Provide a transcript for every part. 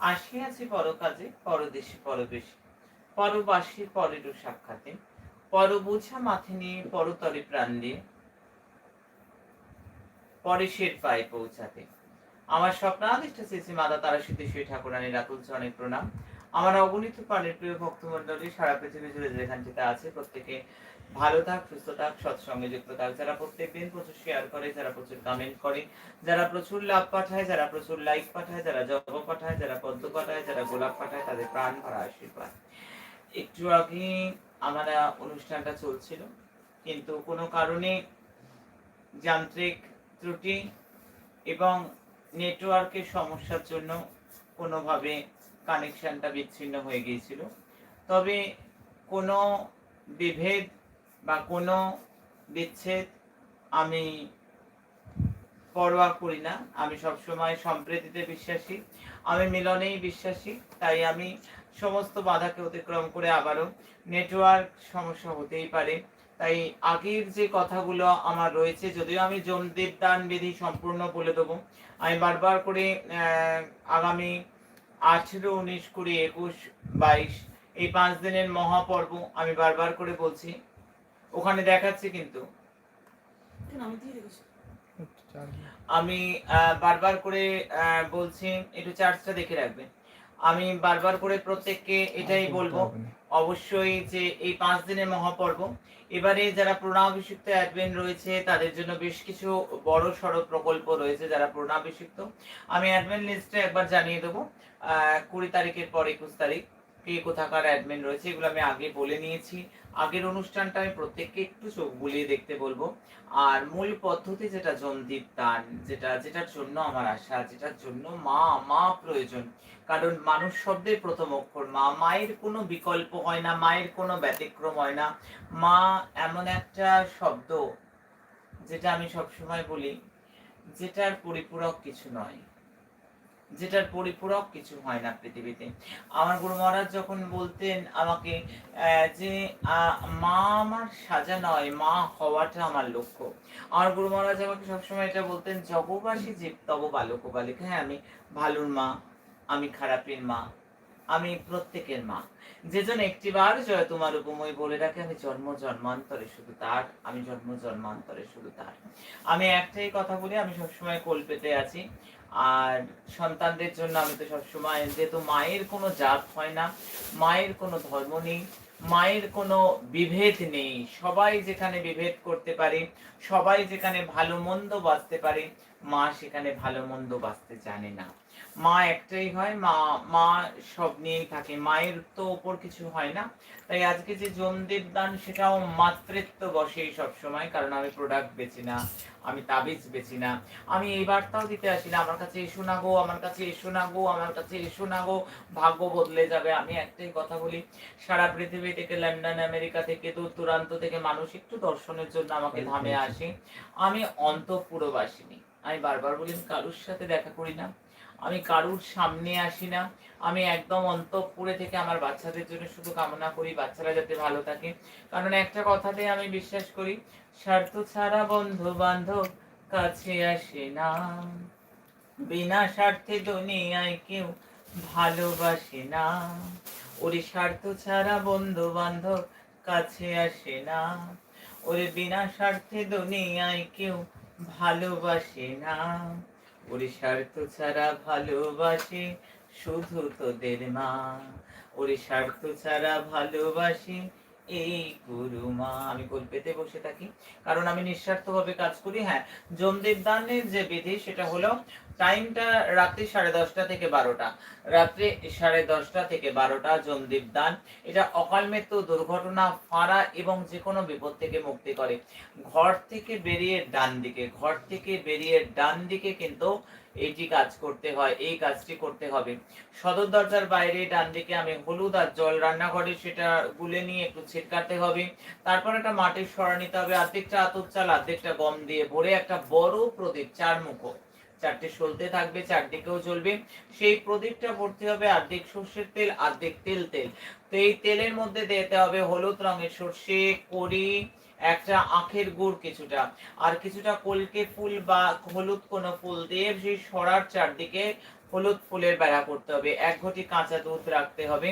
আসিয়াছি পরকাজে, পরদেশে পরবেশে। পরবাসী পরেরও সাক্ষাতে। পর বোঝা মাথে নিয়ে পরতরে প্রাণ দিয়ে পরেশের পায়ে পৌঁছাতে। আমার স্বপ্নাদিষ্ট শ্রী শ্রী মাতা তারা সিদ্ধেশ্বরী ঠাকুরানীর রাতুল অনেক প্রণাম। আমার অগণিত প্রাণের প্রিয় ভক্তমন্ডলী সারা পৃথিবী জুড়ে যেখানটিতে আছে, প্রত্যেকে ভালো থাক, সুস্থ থাক, সৎসঙ্গে যুক্ত থাক। যারা প্রত্যেক দিন প্রচুর শেয়ার করে, যারা প্রচুর কমেন্ট করে, যারা প্রচুর লাভ পাঠায়, যারা প্রচুর লাইক পাঠায়, যারা জব পাঠায়, যারা পদ্ম পাঠায়, যারা গোলাপ পাঠায়, তাদের প্রাণ ভরা আশীর্বাদ। একটু আগে আমার অনুষ্ঠানটা চলছিল, কিন্তু কোনো কারণে যান্ত্রিক ত্রুটি এবং নেটওয়ার্কের সমস্যার জন্য কোনোভাবে কানেকশনটা বিচ্ছিন্ন হয়ে গিয়েছিল। তবে কোনো বিভেদ বা কোনো বিচ্ছেদ আমি পরোয়া করি না। আমি সবসময় সম্প্রীতিতে বিশ্বাসী। আমি মিলনেই বিশ্বাসী। তাই আমি সমস্ত বাধাকে অতিক্রম করে আবারও নেটওয়ার্ক সমস্যা হতেই পারে। তাই আগের যে কথাগুলো আমার রয়েছে, যদিও আমি জমদেব দান বিধি সম্পূর্ণ বলে দেবো, আমি বারবার করে আগামী আঠেরো উনিশ কুড়ি একুশ বাইশ এই পাঁচ দিনের মহাপর্ব আমি বারবার করে বলছি। ওখানে দেখাচ্ছি কিন্তু। আমি বারবার করে বলছি একটু চার্জটা দেখে রাখবেন। আমি বারবার করে প্রত্যেককে এটাই বলব অবশ্যই যে এই পাঁচ দিনের মহাপর্ব এবারে যারা প্রণাভিষিক্ত অ্যাডমিন রয়েছে তাদের জন্য বেশ কিছু বড় সড়ক প্রকল্প রয়েছে যারা প্রণাভিষিক্ত আমি অ্যাডমিন লিস্টে একবার জানিয়ে দেবো আহ, কুড়ি তারিখের পর একুশ তারিখ। কে কোথাকার অ্যাডমিন রয়েছে, এগুলো আমি আগে বলে নিয়েছি। আগের অনুষ্ঠানটা আমি প্রত্যেককে একটু চোখ বুলিয়ে দেখতে বলব। আর মূল পদ্ধতি যেটা জমদীপ দান, যেটা, যেটার জন্য আমার আশা, যেটার জন্য মা মা প্রয়োজন। কারণ মানুষ শব্দের প্রথম অক্ষর মা, মায়ের কোনো বিকল্প হয় না, মায়ের কোনো ব্যতিক্রম হয় না। মা এমন একটা শব্দ, যেটা আমি সবসময় বলি, যেটার পরিপূরক কিছু নয়। যেটার পরিপূরক কিছু হয় না পৃথিবীতে। আমার গুরু মহারাজ যখন বলতেন আমাকে যে মা আমার সাজা নয়, মা হওয়াটা আমার লক্ষ্য। আমার গুরু মহারাজ আমাকে সবসময় এটা বলতেন, জগবাসী জীব তব বালক বালিক। হ্যাঁ আমি ভালোর মা, আমি খারাপের মা, আমি প্রত্যেকের মা। যেজন একটিবার জয় তোমার উপময় বলে রাখে আমি জন্ম জন্মান্তরে শুধু তার, আমি জন্ম জন্মান্তরে শুধু তার। আমি একটাই কথা বলি, আমি সবসময় কোল পেতে আছি। আর সন্তানদের জন্য আমি তো সবসময়, যেহেতু মায়ের কোনো জাত হয় না, মায়ের কোনো ধর্ম নেই, মায়ের কোনো বিভেদ নেই, সবাই যেখানে বিভেদ করতে পারে, সবাই যেখানে ভালো মন্দ বাঁচতে পারে, মা সেখানে ভালো মন্দ বাঁচতে জানে না। মা একটাই হয় মা মা সব নিয়েই থাকে মায়ের তো ওপর কিছু হয় না। তাই আজকে যে জমদেব দান সেটাও মাতৃত্ব বসেই সব সময় কারণ আমি প্রোডাক্ট বেচি না আমি তাবিজ বেচি না। আমি এই বার্তাও দিতে আসি না আমার কাছে এসো না গো আমার কাছে এসো না গো আমার কাছে এসো না গো ভাগ্য বদলে যাবে। আমি একটাই কথা বলি সারা পৃথিবী থেকে লন্ডন আমেরিকা থেকে দূর দূরান্ত থেকে মানুষ একটু দর্শনের জন্য আমাকে ধামে আসে। আমি অন্তঃপুরবাসিনী। আমি বারবার বলি কারুর সাথে দেখা করি না। আমি কারুর সামনে আসি না। আমি একদম অন্তঃপুরে থেকে আমার বাচ্চাদের জন্য শুধু কামনা করি, বাচ্চারা যাতে ভালো থাকে। কারণ একটা কথাতে আমি বিশ্বাস করি, স্বার্থ ছাড়া বন্ধু বান্ধব কাছে আসে না। বিনা স্বার্থে দুনিয়ায় কেউ ভালোবাসে না। ওরে স্বার্থ ছাড়া বন্ধু বান্ধব কাছে আসে না। ওরে বিনা স্বার্থে দুনিয়ায় কেউ ভালোবাসে না। ওরে স্বার্থ ছাড়া ভালোবাসে শুধু তোদের মা। ওরে স্বার্থ ছাড়া ভালোবাসে এই গুরু মা আমি কল্পেতে বসে থাকি, কারণ আমি নিঃস্বার্থভাবে কাজ করি হ্যাঁ। জমদেব দানের যে বিধি, সেটা হলো টাইমটা রাত্রি সাড়ে দশটা থেকে বারোটা। রাত্রি সাড়ে দশটা থেকে বারোটা, জমদীপ দান। এটা অকাল মৃত্যু, দুর্ঘটনা, ফাঁড়া এবং যে কোনো বিপদ থেকে মুক্তি করে। ঘর থেকে বেরিয়ে ডান দিকে, ঘর থেকে বেরিয়ে ডান দিকে কিন্তু এইটি কাজ করতে হয়, এই কাজটি করতে হবে। সদর দরজার বাইরে ডান দিকে আমি হলুদ আর জল রান্নাঘরে সেটা গুলে নিয়ে একটু ছিটকাতে হবে। তারপর একটা মাটির সরা নিতে হবে অর্ধেকটা আতপ চাল অর্ধেকটা গম দিয়ে ভরে একটা বড় প্রদীপ চার মুখো। চারটে সলতে থাকবে, চারদিকেও জ্বলবে। সেই প্রদীপটা ভর্তি হবে অর্ধেক সর্ষের তেল, অর্ধেক তেল তেল। তো এই তেলের মধ্যে দিতে হবে হলুদ রঙের সর্ষে, কড়ি, একটা আখের গুড় কিছুটা। আর কিছুটা কলকে ফুল বা হলুদ কোনো ফুল দিয়ে সেই সরার চারদিকে হলুদ ফুলের বেড়া করতে হবে। এক ঘটি কাঁচা দুধ রাখতে হবে।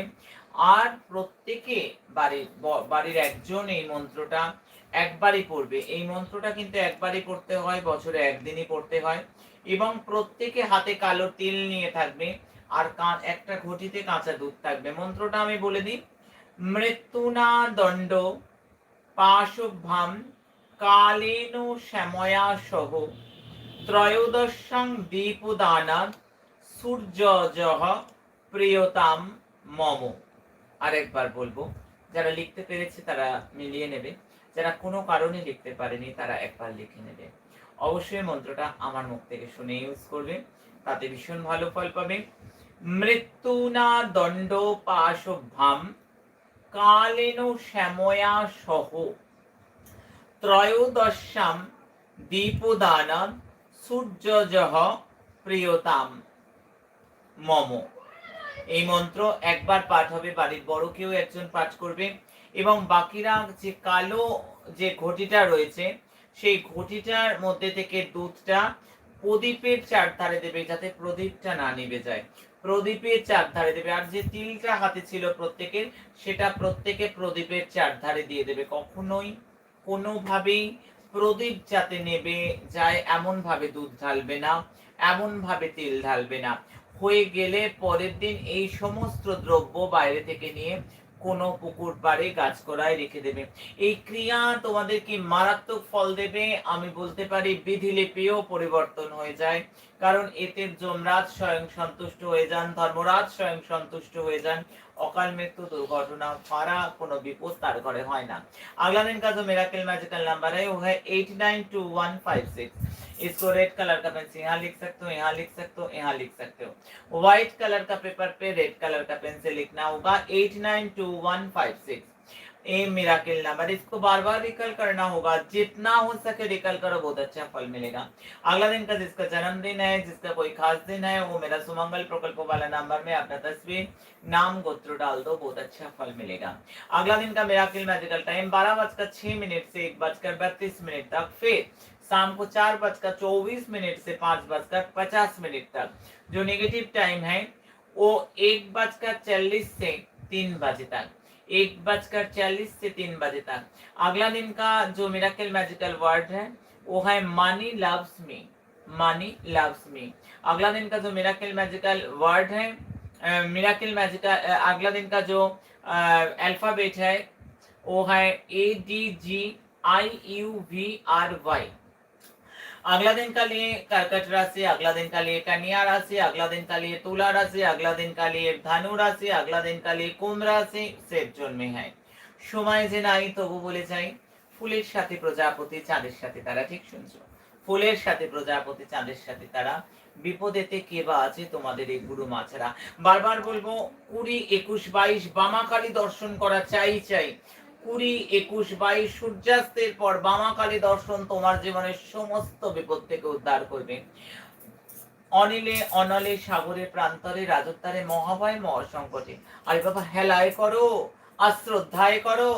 আর প্রত্যেকে বাড়ির বাড়ির একজন এই মন্ত্রটা একবারই পড়বে। এই মন্ত্রটা কিন্তু একবারই পড়তে হয়, বছরে একদিনই পড়তে হয়। এবং প্রত্যেকে হাতে কালো তিল নিয়ে থাকবে আর একটা ঘটিতে কাঁচা দুধ থাকবে। মন্ত্রটা আমি বলে দিই। মৃত্যুনা দণ্ড পাশভ্যাম কালেন শ্যাময়া সহ ত্রয়োদশং দীপদানাদ সূর্যজহ প্রিয়তাম মম। আরেকবার বলব, যারা লিখতে পেরেছে তারা মিলিয়ে নেবে। যারা কোনো কারণে লিখতে পারেনি তারা একবার লিখে নেবে। অবশ্যই মন্ত্রটা আমার মুখ থেকে শুনে ইউজ করবে। তাতে ভীষণ ভালো ফল পাবে। মৃত্যু না দণ্ড পাশভ্যাম, কালেন শ্যাময়া সহ। ত্রয়োদশাম দীপদানম, সূর্যজহ, প্রিয়তাম। মম। এই মন্ত্র একবার পাঠ হবে, বাড়ির বড় কেউ একজন পাঠ করবে। এবং বাকিরা যে কালো যে ঘটিটা রয়েছে সেই ঘটিটার মধ্যে থেকে দুধটা প্রদীপের চারধারে দেবে যাতে প্রদীপটা না নিভে যায়। প্রদীপের চারধারে দেবে। আর যে তিলটা হাতে ছিল প্রত্যেকের, সেটা প্রত্যেকে প্রদীপের চারধারে দিয়ে দেবে। কখনোই কোনোভাবেই প্রদীপ যাতে নেবে যায় এমন ভাবে দুধ ঢালবে না এমন ভাবে তেল ঢালবে না। হয়ে গেলে পরের দিন এই সমস্ত দ্রব্য বাইরে থেকে নিয়ে কোনো পুকুর পারে গাছ করায় রেখে দেবে। এই ক্রিয়া তোমাদেরকে মারাত্মক ফল দেবে। আমি বলতে পারি বিধিলিপিও পরিবর্তন হয়ে যায়। কারণ এতে যমরাজ স্বয়ং সন্তুষ্ট হয়ে যান, ধর্মরাজ স্বয়ং সন্তুষ্ট হয়ে যান। অকাল মৃত্যু, দুর্ঘটনা ফারা কোনো বিপদ তার ঘরে হয় না। अगला दिन का जो मेराकल मैजिकल नंबर है वो है 892156 इसको रेड कलर का पेंसिल यहाँ लिख सकते हो यहाँ लिख सकते हो यहाँ लिख सकते हो व्हाइट कलर का पेपर पे रेड कलर का पेंसिल लिखना होगा 892156 ए मिराकिल नंबर इसको बार बार रिकल करना होगा। जितना हो सके रिकल करो, बहुत अच्छा फल मिलेगा। अगला दिन का जिसका जन्मदिन है, जिसका कोई खास दिन है, वो मेरा सुमंगल प्रकल्प वाला नंबर में अपना तस्वीर, नाम, गोत्र डाल दो, बहुत अच्छा फल मिलेगा। अगला दिन का मेराकिल मैजिकल टाइम बारह बजकर छह मिनट से एक बजकर बत्तीस मिनट तक, फिर शाम को चार बजकर चौबीस मिनट से पाँच बजकर पचास मिनट तक। जो नेगेटिव टाइम है, वो एक बजकर चालीस से तीन बजे तक। एक बजकर चालीस से तीन बजे तक। अगला दिन का जो मिराकल मैजिकल वर्ड है, वो है मानी लव्स मी मानी लव्स मी अगला दिन का जो मिराकल मैजिकल वर्ड है मिराकल मैजिकल अगला दिन का जो अल्फ़ाबेट है, वो है A D G I U V R Y अगला दिन का लिए कर्कट राशि अगला दिन का लिए कन्या राशि अगला दिन का लिए तुला राशि अगला दिन का लिए धनु राशि अगला दिन का लिए कुंभ राशि सेफ जोन में है সময় যে নাই তবু বলে যাই ফুলের সাথে প্রজাপতি চাঁদের সাথে তারা ঠিক শুনছো ফুলের সাথে প্রজাপতি চাঁদের সাথে তারা বিপদেতে কে বা আছে তোমাদের এই গুরু মাছেরা বারবার বলবো কুড়ি একুশ বাইশ বামাকালী দর্শন করা চাই চাই কুড়ি, একুশ, বাইশ সূর্যাস্তের পর বামাকালী দর্শন তোমার জীবনের সমস্ত বিপদ থেকে উদ্ধার করবে। অনিলে, অনলে, সাগরে, প্রান্তরে, রাজত্বারে, মহাভয়, মহাসংকটে। আরে বাবা, হেলায় করো আর শ্রদ্ধায় করো,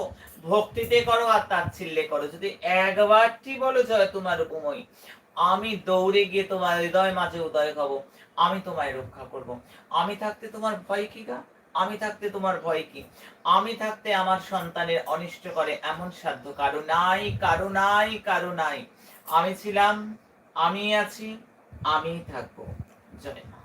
ভক্তিতে করো আর তাচ্ছিল্যে করো। যদি একবারটি বলো জয় তোমার উপময়, আমি দৌড়ে গিয়ে তোমার হৃদয় মাঝে উদয় হব, আমি তোমায় রক্ষা করব। আমি থাকতে তোমার ভয় কি গা? আমি থাকতে তোমার ভয় কি? আমি থাকতে আমার সন্তানের অনিষ্ট করে এমন সাধ্য কারও নাই কারও নাই কারও নাই। আমি ছিলাম আমি আছি আমি থাকব। জয়